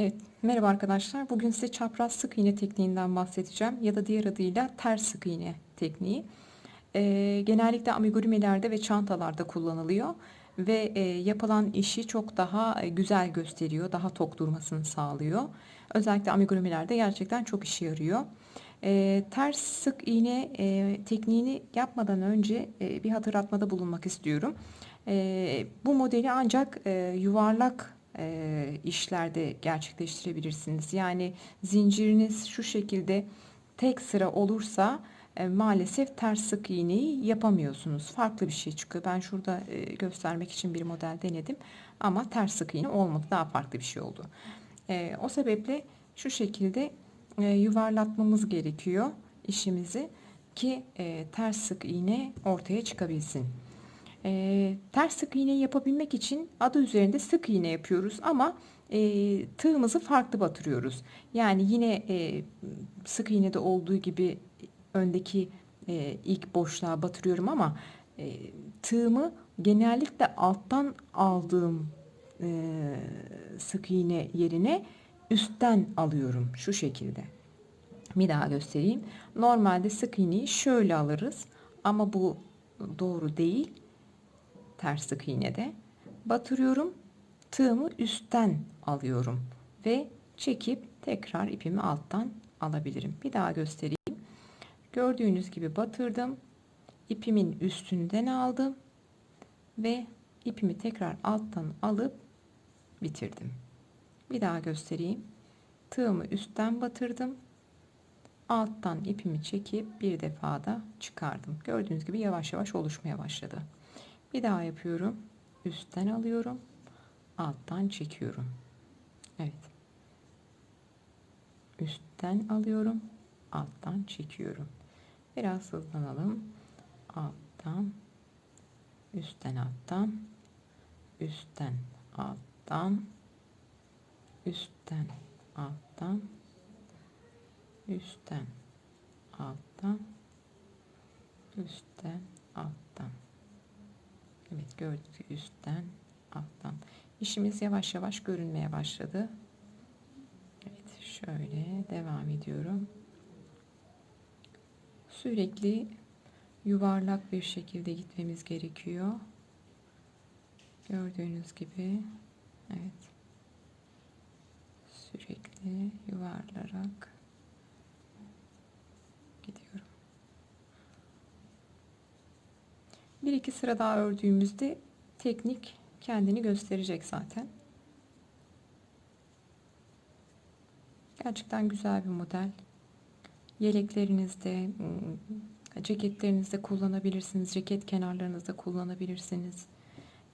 Evet, merhaba arkadaşlar. Bugün size çapraz sık iğne tekniğinden bahsedeceğim ya da diğer adıyla ters sık iğne tekniği. Ee, genellikle amigurumilerde ve çantalarda kullanılıyor ve e, yapılan işi çok daha e, güzel gösteriyor, daha tok durmasını sağlıyor. Özellikle amigurumilerde gerçekten çok işe yarıyor. Ee, ters sık iğne e, tekniğini yapmadan önce e, bir hatırlatmada bulunmak istiyorum. E, bu modeli ancak e, yuvarlak e, işlerde gerçekleştirebilirsiniz. Yani zinciriniz şu şekilde tek sıra olursa maalesef ters sık iğneyi yapamıyorsunuz. Farklı bir şey çıkıyor. Ben şurada göstermek için bir model denedim ama ters sık iğne olmadı. Daha farklı bir şey oldu. O sebeple şu şekilde yuvarlatmamız gerekiyor işimizi ki ters sık iğne ortaya çıkabilsin. E, ters sık iğne yapabilmek için adı üzerinde sık iğne yapıyoruz ama e, tığımızı farklı batırıyoruz. Yani yine e, sık iğnede olduğu gibi öndeki e, ilk boşluğa batırıyorum ama e, tığımı genellikle alttan aldığım e, sık iğne yerine üstten alıyorum şu şekilde. Bir daha göstereyim. Normalde sık iğneyi şöyle alırız ama bu doğru değil ters sık iğnede batırıyorum. Tığımı üstten alıyorum ve çekip tekrar ipimi alttan alabilirim. Bir daha göstereyim. Gördüğünüz gibi batırdım. İpimin üstünden aldım ve ipimi tekrar alttan alıp bitirdim. Bir daha göstereyim. Tığımı üstten batırdım. Alttan ipimi çekip bir defada çıkardım. Gördüğünüz gibi yavaş yavaş oluşmaya başladı. Bir daha yapıyorum. Üstten alıyorum. Alttan çekiyorum. Evet. Üstten alıyorum. Alttan çekiyorum. Biraz hızlanalım. Alttan üstten alttan üstten alttan üstten alttan üstten alttan üstten Gördük üstten alttan. İşimiz yavaş yavaş görünmeye başladı. Evet şöyle devam ediyorum. Sürekli yuvarlak bir şekilde gitmemiz gerekiyor. Gördüğünüz gibi evet sürekli yuvarlarak gidiyorum. Bir iki sıra daha ördüğümüzde teknik kendini gösterecek zaten. Gerçekten güzel bir model. Yeleklerinizde, ıı, ceketlerinizde kullanabilirsiniz. Ceket kenarlarınızda kullanabilirsiniz.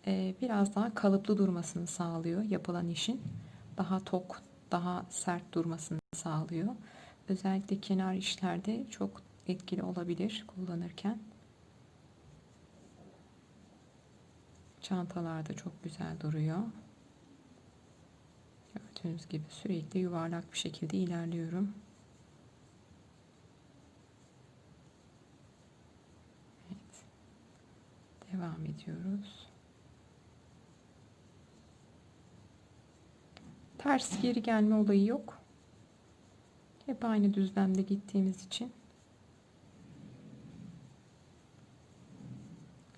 Ee, biraz daha kalıplı durmasını sağlıyor yapılan işin. Daha tok, daha sert durmasını sağlıyor. Özellikle kenar işlerde çok etkili olabilir kullanırken. Çantalarda çok güzel duruyor. Gördüğünüz gibi sürekli yuvarlak bir şekilde ilerliyorum. Evet. Devam ediyoruz. Ters geri gelme olayı yok. Hep aynı düzlemde gittiğimiz için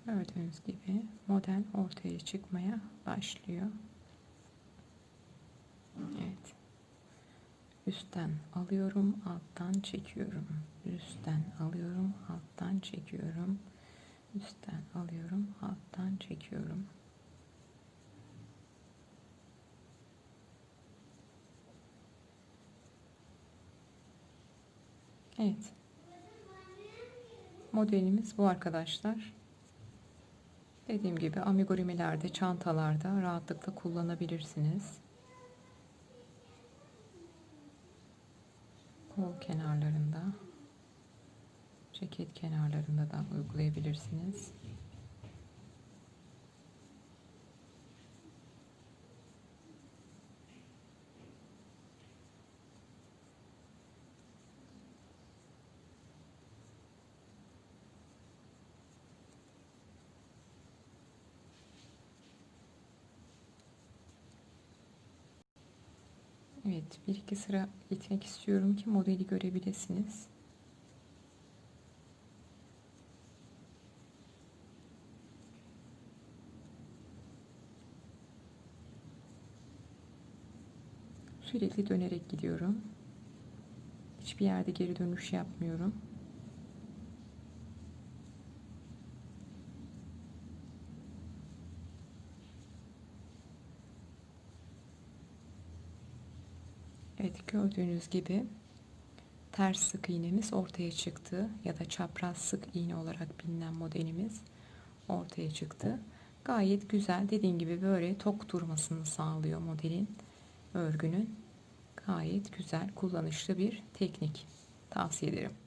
Gördüğünüz gibi model ortaya çıkmaya başlıyor. Evet. Üstten alıyorum, alttan çekiyorum. Üstten alıyorum, alttan çekiyorum. Üstten alıyorum, alttan çekiyorum. Evet. Modelimiz bu arkadaşlar. Dediğim gibi amigurumelerde, çantalarda rahatlıkla kullanabilirsiniz. Kol kenarlarında, ceket kenarlarında da uygulayabilirsiniz. Evet, bir iki sıra gitmek istiyorum ki modeli görebilirsiniz. Sürekli dönerek gidiyorum. Hiçbir yerde geri dönüş yapmıyorum. Evet gördüğünüz gibi ters sık iğnemiz ortaya çıktı ya da çapraz sık iğne olarak bilinen modelimiz ortaya çıktı. Gayet güzel dediğim gibi böyle tok durmasını sağlıyor modelin örgünün. Gayet güzel kullanışlı bir teknik tavsiye ederim.